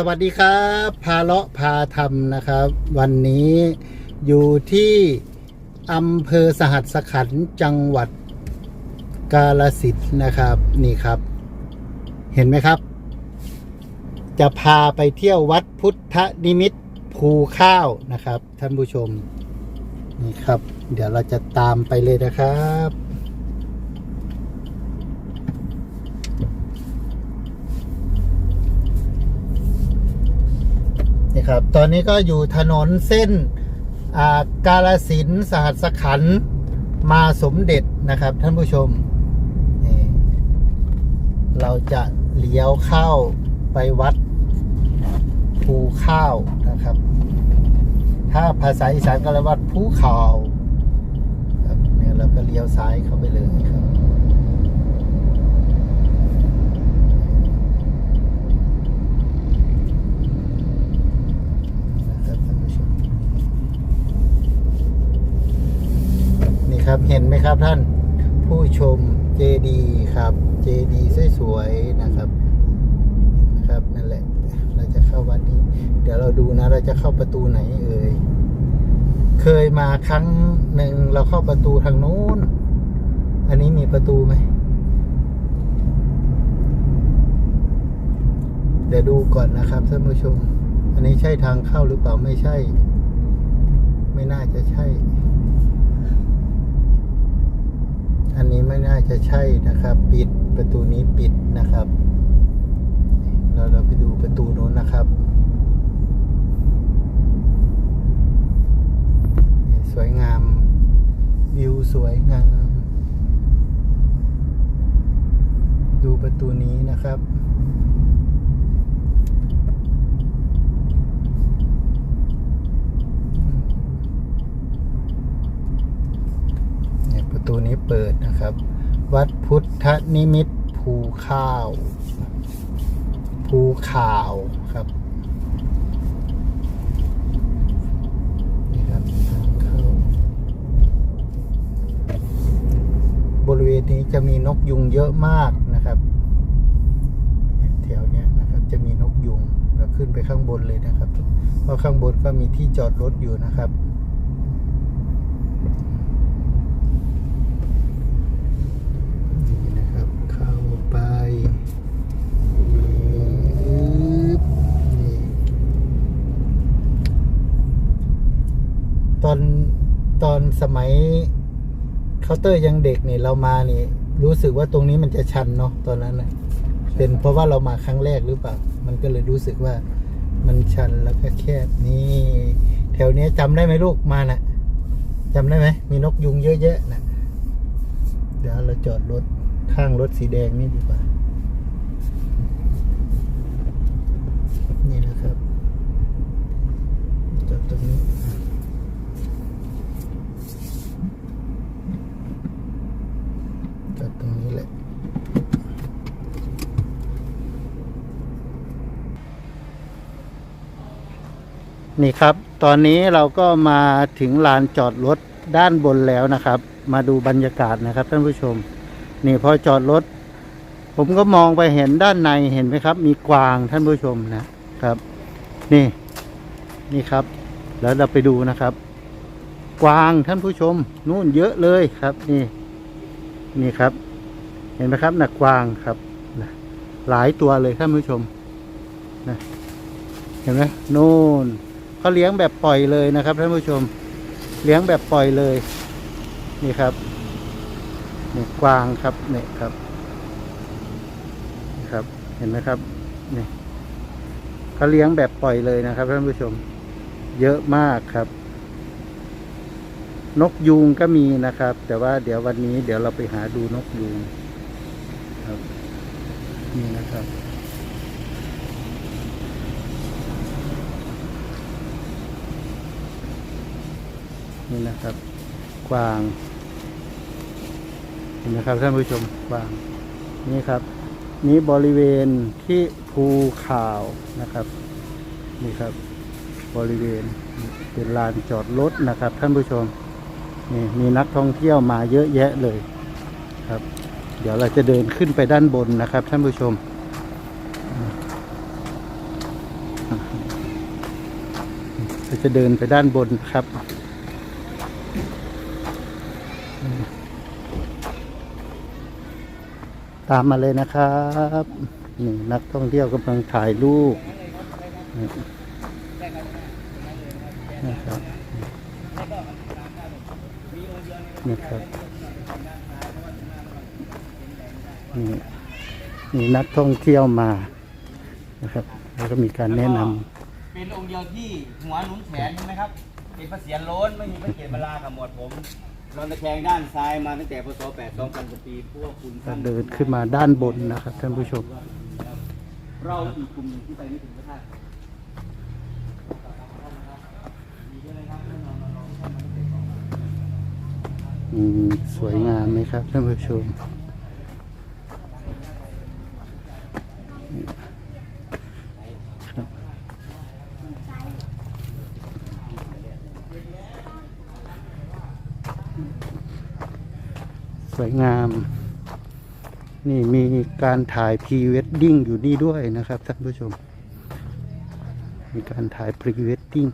สวัสดีครับพาเลาะพาทำนะครับ วันนี้อยู่ที่อำเภอสหัสขันจังหวัดกาลสินธุ์นะครับนี่ครับ เห็นไหมครับ จะพาไปเที่ยววัดพุทธนิมิตภูข้าวนะครับ ท่านผู้ชมนี่ครับ เดี๋ยวเราจะตามไปเลยนะครับ ครับ ตอนนี้ก็อยู่ถนนเส้นกาลสินสหัสขันมาสมเด็จนะครับ ท่านผู้ชม เราจะเลี้ยวเข้าไปวัดภูข้าวนะครับ ถ้าภาษาอีสานก็เรียกว่าภูเขาครับเนี่ยเราก็เลี้ยวซ้ายเข้าไปเลยครับท่านผู้ชมนี่ ครับเห็นไหมครับท่านผู้ชมเจดีครับเจดีสวยๆนะครับนะครับนั่นแหละ เราจะเข้าวัดนี้ เดี๋ยวเราดูนะ เราจะเข้าประตูไหนเอ่ยเคยมาครั้งหนึ่งเราเข้าประตูทางนู้น อันนี้มีประตูไหมเดี๋ยวดูก่อนนะครับท่านผู้ชม อันนี้ใช่ทางเข้าหรือเปล่าไม่ใช่ ไม่น่าจะใช่ อันนี้ไม่น่าจะใช่นะครับ ปิดประตูนี้ปิดนะครับ เราเราไปดูประตูโน้นนะครับ สวยงาม วิวสวยงาม ดูประตูนี้นะครับ เนี่ยประตูนี้ เปิดนะครับ วัดพุทธนิมิตภูข้าว ภูข่าวครับนี่ครับทางเข้าบริเวณนี้จะมีนกยุงเยอะมากนะครับแถวเนี้ยนะครับจะมีนกยุงเราขึ้นไปข้างบนเลยนะครับเพราะข้างบนก็มีที่จอดรถอยู่นะครับ นี่นะครับ เข้าไปปึ๊บนี่ตอนต อนสมัยเคาน์เตอร์ยังเด็กนี่เรามานี่ รู้สึกว่าตรงนี้มันจะชันเนาะตอนนั้นนะเป็นเพราะว่าเรามาครั้งแรกหรือเปล่า มันก็เลยรู้สึกว่ามันชันแล้วก็แคบนี่ แถวเนี้ยจำได้ไหมลูกมานะ่ะจำได้ไหมมีนกยุงเยอะแยะนะเดี๋ยวเราจอดรถข้างรถสีแดงนี่ดีกว่า นี่นะครับ จอดตรงนี้ จอดตรงนี้แหละ นี่ครับ ตอนนี้เราก็มาถึงลานจอดรถด้านบนแล้วนะครับ มาดูบรรยากาศนะครับท่านผู้ชม นี่พอจอดรถ ผมก็มองไปเห็นด้านในเห็นไหมครับ มีกวางท่านผู้ชมนะครับ นี่ นี่ครับ แล้วเราไปดูนะครับ กวางท่านผู้ชม นู่นเยอะเลยครับ นี่ นี่ครับ เห็นไหมครับหนะกวางครับนะหลายตัวเลยท่านผู้ชมนะเห็นไหมนู่น เขาเลี้ยงแบบปล่อยเลยนะครับท่านผู้ชม เลี้ยงแบบปล่อยเลย นี่ครับนี่กวางครับเนี่ยครับนี่ครับ เห็นไหมครับนี่เขาเลี้ยงแบบปล่อยเลยนะครับท่านผู้ชม เยอะมากครับ นกยูงก็มีนะครับ แต่ว่าเดี๋ยววันนี้ เดี๋ยวเราไปหาดูนกยูงครับนี่นะครับ นี่นะครับ กวางเห็นไหมครับท่านผู้ชมกวางนี่ครับ นี้บริเวณที่ภูข่าวนะครับ นี่ครับ บริเวณเป็นลานจอดรถนะครับ ท่านผู้ชมนี่มีนักท่องเที่ยวมาเยอะแยะเลยครับ เดี๋ยวเราจะเดินขึ้นไปด้านบนนะครับ ท่านผู้ชมเราจะเดินไปด้านบนครับ ตามมาเลยนะครับนี่นักท่องเที่ยวกำลังถ่ายรูปนะครับนี่ครับนี่มีนักท่องเที่ยวมานะครับ แล้วก็มีการแนะนำเป็นองค์เดียวที่หัวหนุนแขนใช่ไหมครับเป็นพระเศียรโล้นไม่มีพระเกศบาลากับหมวดผม นอนตะแคงด้านซ้ายมาตั้งแต่พศ8 2,000กว่าปีพวกคุณก็เดินขึ้นมาด้านบนนะครับท่านผู้ชม เราอีกกลุ่มหนึ่งที่ไปไม่ถึงพระธาตุอืมสวยงามไหมครับท่านผู้ชม วยงาม นี่มีการถ่ายพรีเวดดิ้งอยู่นี่ด้วยนะครับท่านผู้ชม มีการถ่ายพรีเวดดิ้ง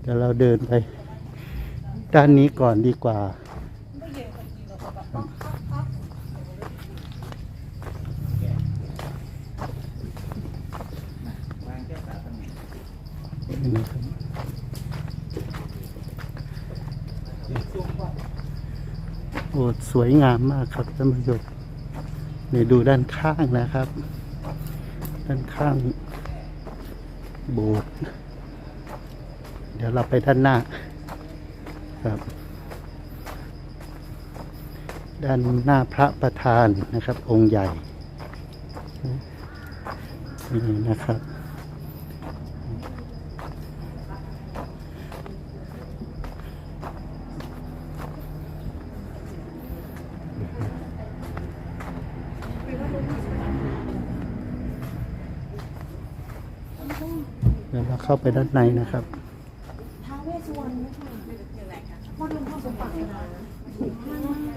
เดี๋ยวเราเดินไป ด้านนี้ก่อนดีกว่า นี่นะครับ โอ้สวยงามมากครับท่านผู้ชมนี่ดูด้านข้างนะครับ ด้านข้างโบสถ์เดี๋ยวเราไปด้านหน้าครับ ด้านหน้าพระประธานนะครับ องค์ใหญ่นี่นะครับ เดี๋ ยวเราเข้าไปด้านในนะครับท้าวเวสวรรณนะคะพ่อหลวงพ่อสมบัตินะ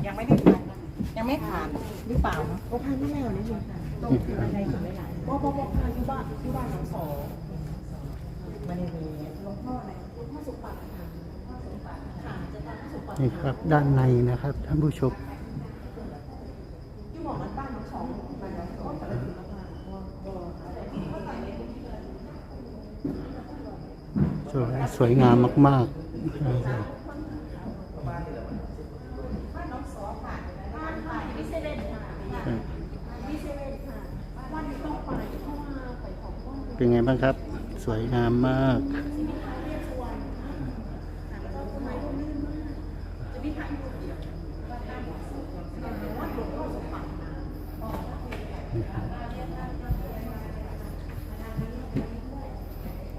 ยังไม่ได้ผ่านยังไม่ผ่านหรือเปล่าเนอะโอพันนั่แล้วนี่ค่ะตรงอะไรถึงไม่หลายบ่บ่บ่พันที่บ้านที่บ้านทั้งสองม่ได้มีหลวงพ่ออะไรหลวงพ่อสมบัติค่ะหลวงพ่อสมบัติค่ะจะตามสมบัตินี่ครับด้านในนะครับท่านผู้ชม ที่บอกมันบ้านทั้งสองมันแล้วก็แต่ละถึงละพันบ่บ่อะไรที่เขาใส่ในที่ ส วยสวยงามมากๆ เป็นไงบ้างครับ สวยงามมาก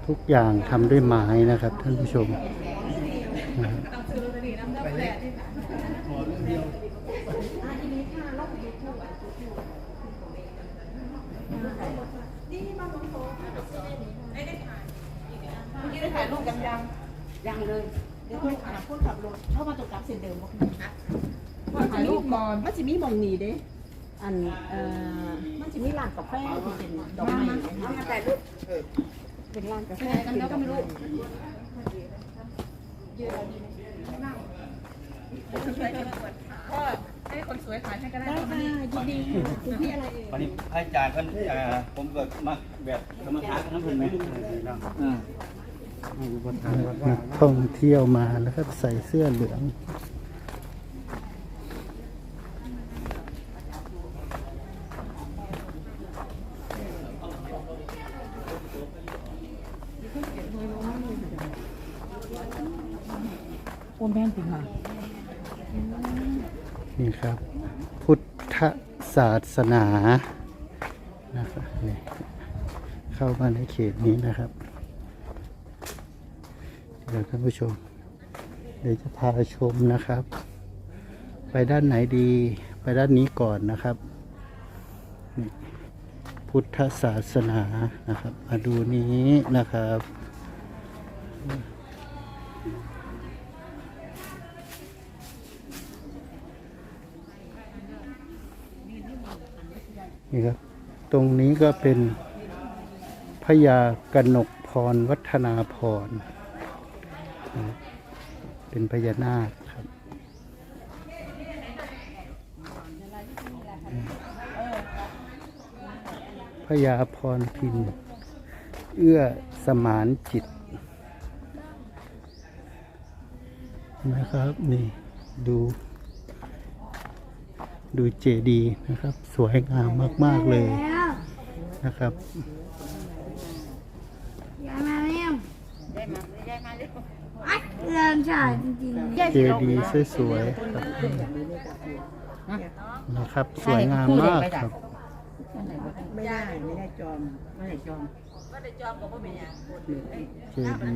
ทุก อย่างทำด้วยไม้นะครับ ท่านผู้ชมนะครับอ่าทีนี้ค่ะรอบยูทูบอะยูทูบนี่มาลงโซ่ค่ะไม่ได้ถ่ายเมื่อกี้ได้ถ่ายรูปกันยังยังเลย เดี๋ยวโทรหาคนขับรถเข้ามาตรงกลางเส้นเดิมบอกนะถ่ายรูปก่อนมันจะมีมองนีเด้อันเอ่อมันจะมีร้านกาแฟที่เป็นดอกไม้นะคะมาถ่ายรูป เป็นร้านกาแฟกันแล้วก็ไม่รู้ก็ให้คนสวยถ่ายให้ก็ได้ได้ค่ะยินดีคุณพี่อะไรเอ่ยวันนี้พระอาจารย์ท่านเอ่อผมเกิดมาแบบกรรมฐานทั้งคนไหมอ่า นักท่องเที่ยวมาแล้วก็ใส่เสื้อเหลือง โอนแม่นจริงค่ะ นี่ครับ พุทธศาสนานะครับนี่เข้ามาในเขตนี้นะครับ เดี๋ยวท่านผู้ชม เดี๋ยวจะพาชมนะครับ ไปด้านไหนดีไปด้านนี้ก่อนนะครับนี่พุทธศาสนานะครับ มาดูนี้นะครับ นี่ครับ ตรงนี้ก็เป็นพญากนกพรวัฒนาพร เป็นพญานาคครับ พญาพรพิน เอื้อสมานจิตนะครับ นี่ดู ดูเจดีย์นะครับ สวยงามมาก ๆ เลยแล้วนะครับยายมาเร็วได้มาได้มาเร็วไอ้เรื่องชายจริงๆเนี่ยเจดีย์สวยๆครับนะครับ สวยงามมากครับ ไม่ได้ ไม่ได้จอม ไม่ได้จอมเจดี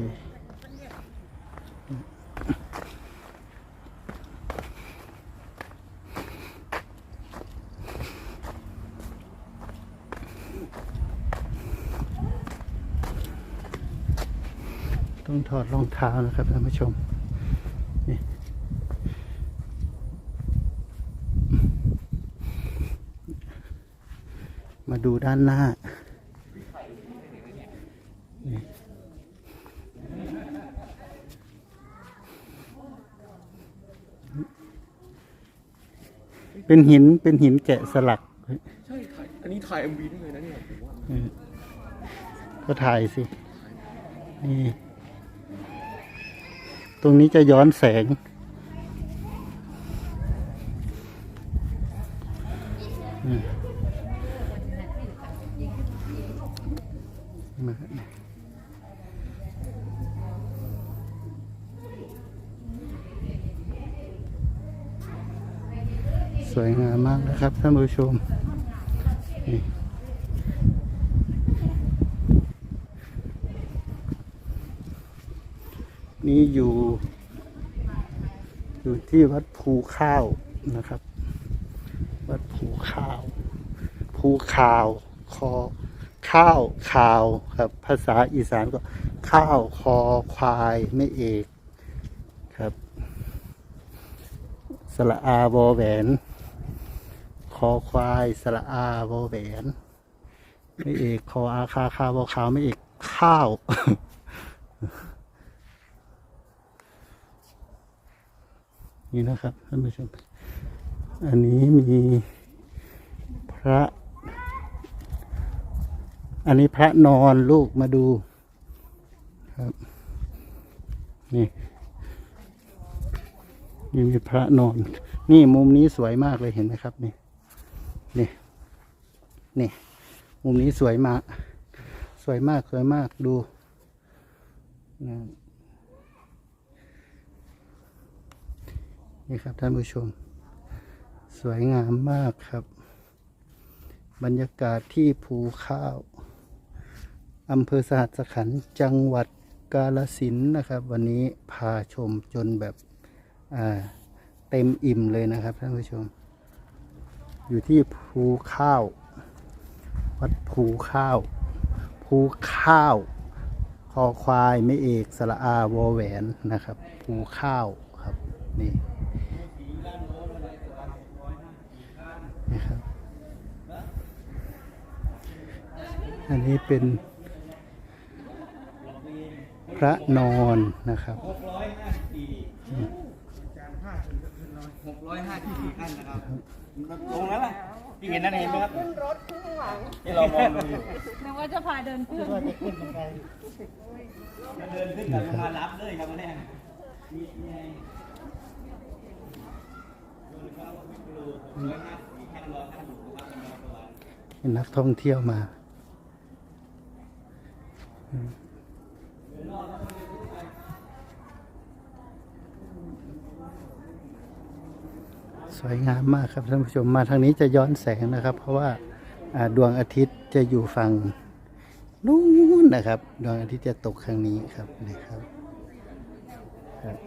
ต้องถอดรองเท้านะครับท่านผู้ชมนี่มาดูด้านหน้า เป็นหิน เป็นหินแกะสลัก ใช่ถ่ายอันนี้ถ่าย MV ได้เลยนะเนี่ยผมว่าเออก็ถ่ายสิ นี่ ตรงนี้จะย้อนแสง สวยงามมากนะครับท่านผู้ชมนี่ นี่อยู่ อยู่ที่วัดภูข้าวนะครับ วัดภูข้าว ภูข่าวคอข้าวข่าวครับ ภาษาอีสานก็ ข้าวคอควายไม่เอกครับ สระอาวอแหวน คอควายสระอาวอแหวนไม่เอกคออาคาคาวอขาวไม่เอกข้าว นี่นะครับท่านผู้ชม อันนี้มีพระ อันนี้พระนอนลูกมาดูครับ นี่ นี่มีพระนอน นี่มุมนี้สวยมากเลยเห็นไหมครับ นี่ นี่ นี่ มุมนี้สวยมาก สวยมากสวยมากดูนะ นี่ครับท่านผู้ชม สวยงามมากครับ บรรยากาศที่ภูข้าวอำเภอสหัสขันจังหวัดกาลสินนะครับ วันนี้พาชมจนแบบเต็มอิ่มเลยนะครับท่านผู้ชม อยู่ที่ภูข้าว วัดภูข้าว ภูข้าว คอควายไม่เอกสระอาวอแหวนนะครับ ภูข้าวครับนี่ นี่ครับ อันนี้เป็นพระนอนนะครับหกร้อยห้าสิบสี่หกร้อยห้าสิบสี่ขั้นนะครับตรงนั้นล่ะพี่เห็นนั่นเห็นไหมครับรถข้างหลังที่เรามองดูอยู่นึกว่าจะพาเดินขึ้นเดินขึ้นกันมารับเลยครับวันนี้มีมีไงร้อยห้า สิบสี่ขั้นรอขั้นอยู่ครับเป็นนักท่องเที่ยวมาสวยงามมากครับท่านผู้ชมมาทางนี้จะย้อนแสงนะครับ เพราะว่าอ่าดวงอาทิตย์จะอยู่ฝั่งนู้นนะครับ ดวงอาทิตย์จะตกทางนี้ครับนี่ครับครับ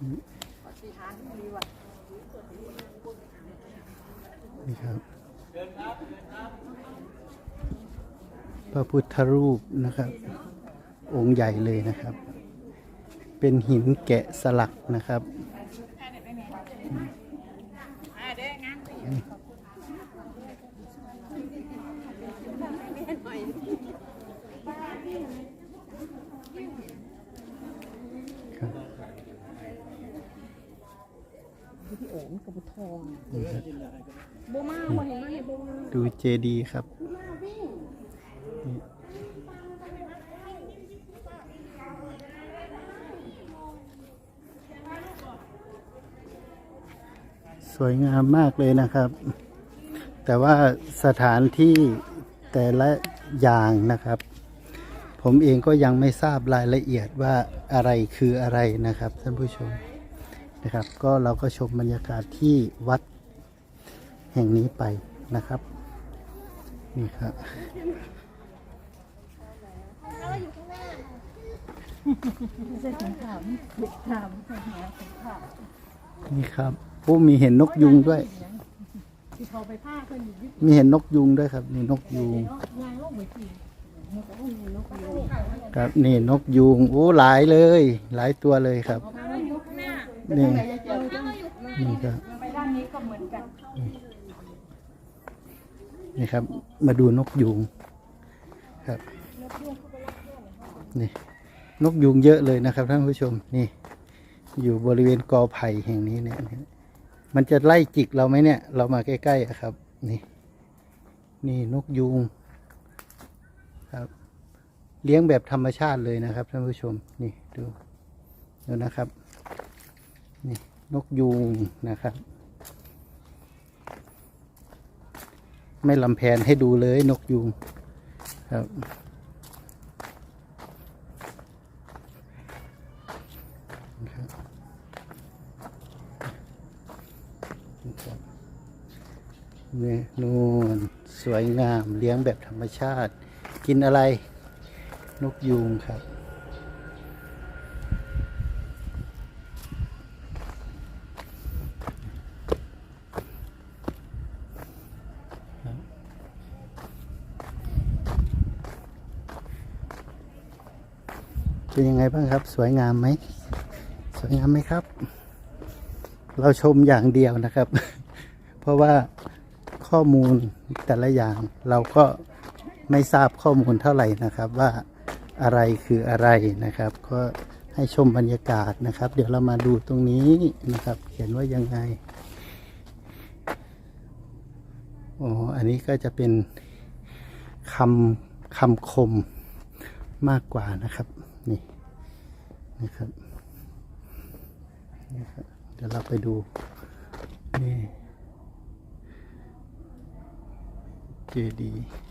นี่ครับพระพุทธรูปนะครับ องค์ใหญ่เลยนะครับ เป็นหินแกะสลักนะครับครับ พี่โอ๋มันกระบุทองโบมาบ่เห็นบ่เห็นโบมาดูเจดีครับสวยงามมากเลยนะครับ แต่ว่าสถานที่แต่ละอย่างนะครับ ผมเองก็ยังไม่ทราบรายละเอียดว่าอะไรคืออะไรนะครับท่านผู้ชม นะครับ ก็เราก็ชมบรรยากาศที่วัดแห่งนี้ไปนะครับนี่ครับนของขาวนี่เด็กขาวใส่หาของขาวนี่ครับโอ้มีเห็นนกยุงด้วย ที่เขาไปผ้าเพิ่นอยู่ยึดมีเห็นนกยุงด้วยครับนี่นกยุงเนาะยางลงไปทีมันก็ต้อนกอยู่ครับนี่นกยุงโอ้หลายเลย หลายตัวเลยครับเอาไปยกหน้า นี่นี่ครับไปด้านนี้ก็เหมือนกันนี่ครับ มาดูนกยุงครับ นี่ นกยุงเยอะเลยนะครับท่านผู้ชมนี่ อยู่บริเวณกอไผ่แห่งนี้เนี่ยมันจะไล่จิกเราไหมเนี่ย เรามาใกล้ๆอะครับ นี่ นี่นกยุงครับเลี้ยงแบบธรรมชาติเลยนะครับท่านผู้ชมนี่ดูดูนะครับ นี่นกยุงนะครับ ไม่ลำแพนให้ดูเลยนกยุงครับครับ นี่นู่นสวยงามเลี้ยงแบบธรรมชาติ กินอะไร นกยูงครับ เป็นยังไงบ้างครับ สวยงามไหม สวยงามไหมครับ เราชมอย่างเดียวนะครับ เพราะว่าข้อมูลแต่ละอย่างเราก็ไม่ทราบข้อมูลเท่าไหร่นะครับว่าอะไรคืออะไรนะครับ ก็ให้ชมบรรยากาศนะครับ เดี๋ยวเรามาดูตรงนี้นะครับ เขียนว่ายังไงอ๋ออันนี้ก็จะเป็นคำคำคมมากกว่านะครับ นี่นะครับนี่ครับ เดี๋ยวเราไปดู นี่เจดีย์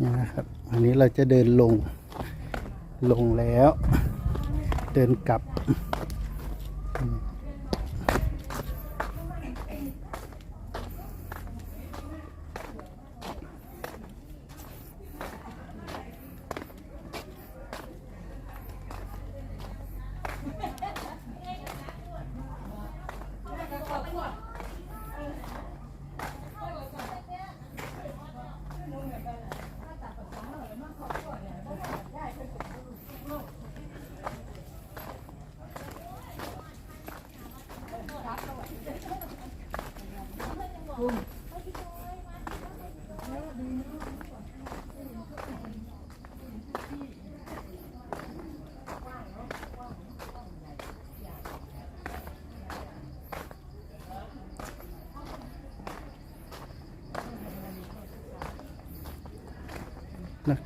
นี่นะครับ อันนี้ เราจะเดินลงลงแล้ว เดินกลับ นัก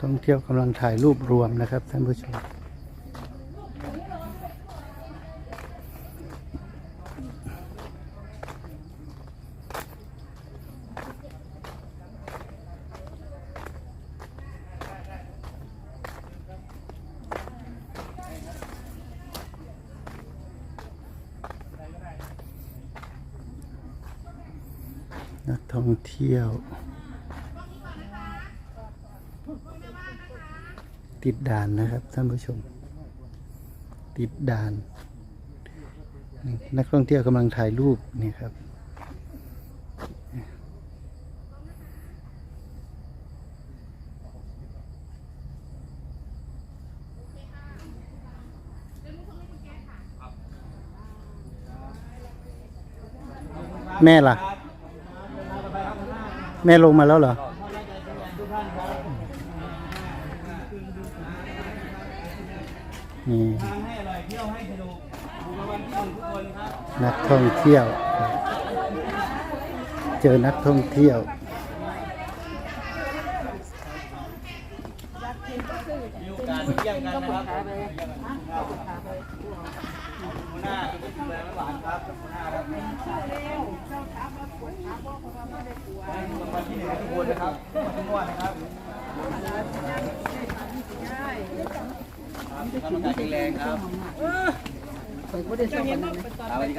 ท่องเที่ยวกำลังถ่ายรูปรวมนะครับท่านผู้ชม ท่องเที่ยว ติดด่านนะครับท่านผู้ชม ติดด่าน นักท่องเที่ยวกำลังถ่ายรูปนี่ครับแม่ล่ะ แม่ลงมาแล้วเหรอนักท่องเที่ยว เจอนักท่องเที่ยวเหน้าจะไปดูแลน้ำหวานครับหัวหน้าครับให้รางวัลที่หนึ่งทุกคนนะครับทุกงวดนะครับครับทำการแข็งแรงครับสวัสดี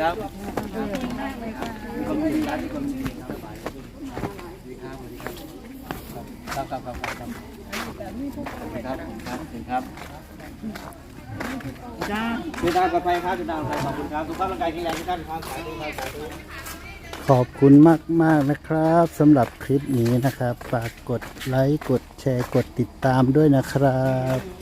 ครับมีความสุขครับมีความสุขครับสวัสดีครับสวัสดีครับครับครับครับครับครับครับครับ จ้าเดินทางปลอดภัยครับเดินทางปลอดภัยขอบคุณครับสุขภาพร่างกายแข็งแรงทุกท่านครับสาธุครับสาธุขอบคุณมากมากๆนะครับสำหรับคลิปนี้นะครับ ฝากกดไลค์ กดแชร์ กดติดตามด้วยนะครับ